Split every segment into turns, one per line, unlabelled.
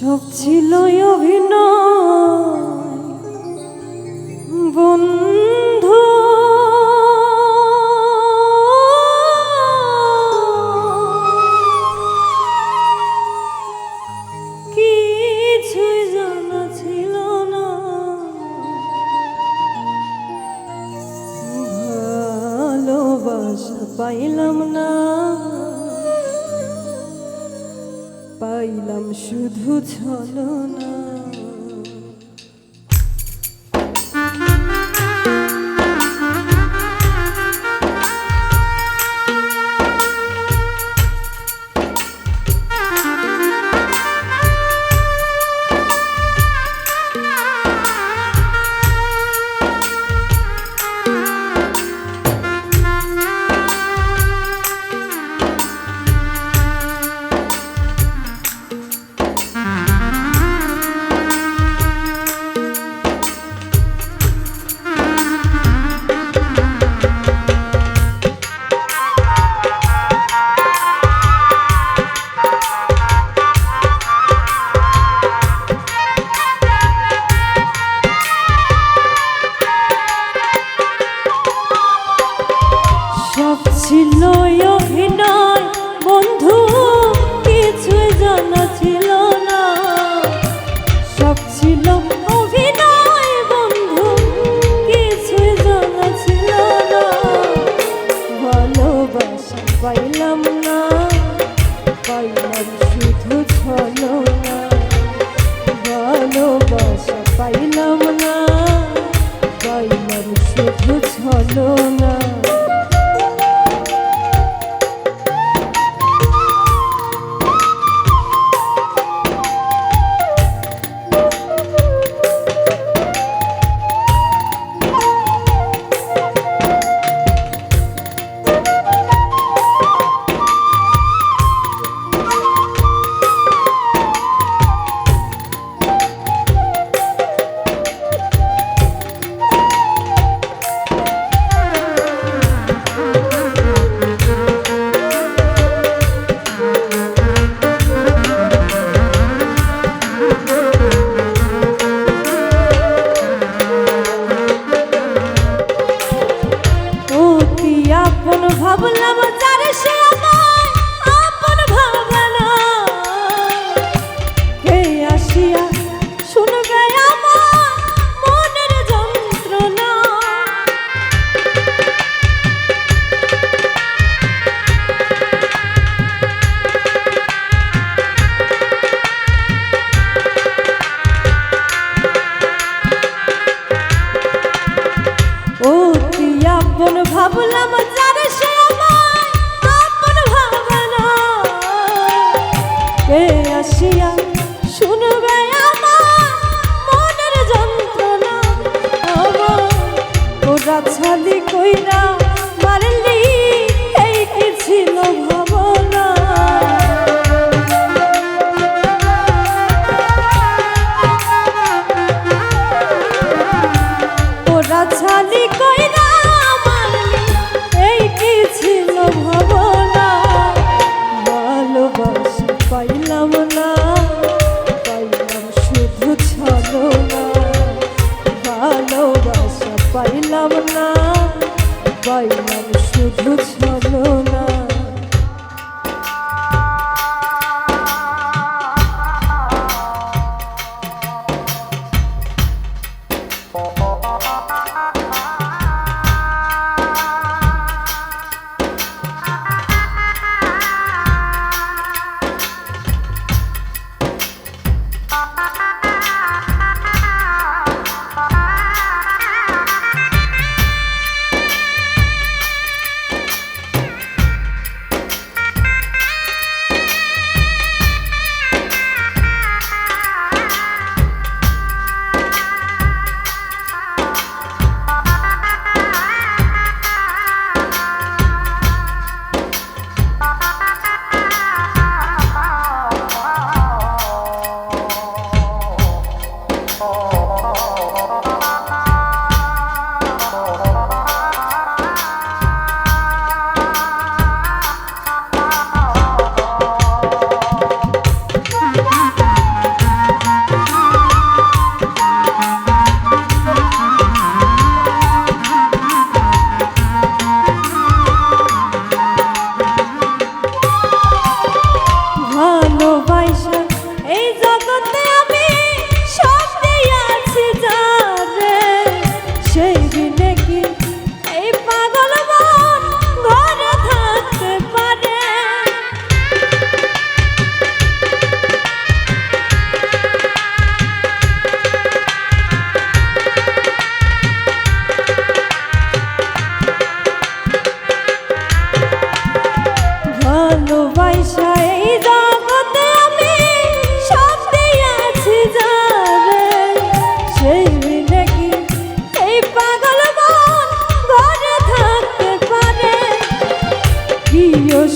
সব ছিল অভিনয়। বন্ধু। কিছুই জানা ছিল না। ভালোবাসা পাইলাম না। পাইলাম শুধু ছলনা। ভাবলাম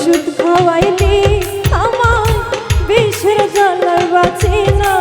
ওষুধ খাওয়াইলি আমার বিষের জল বাঁচি না।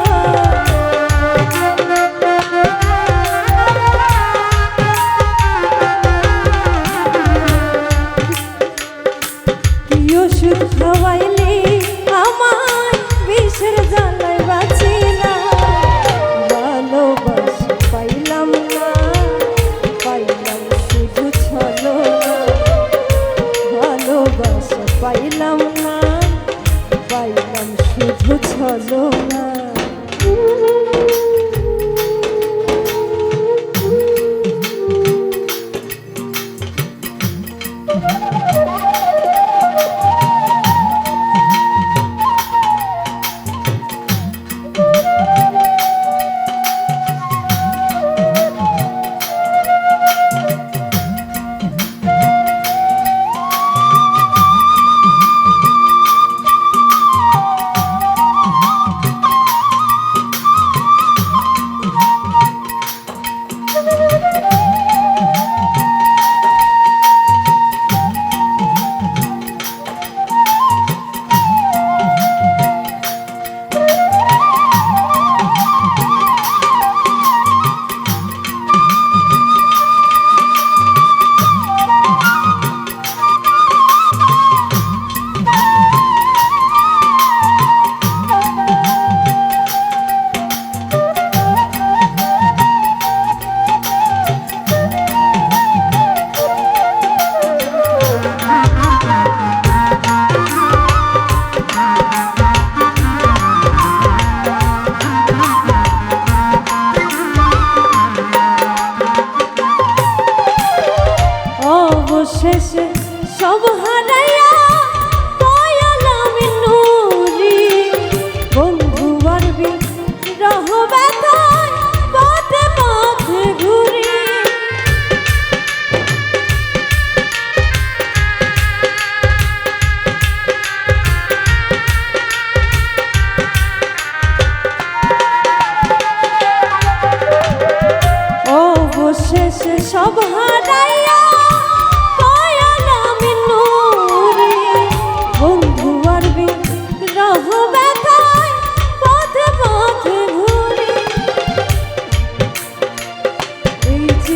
সব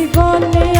জীবনে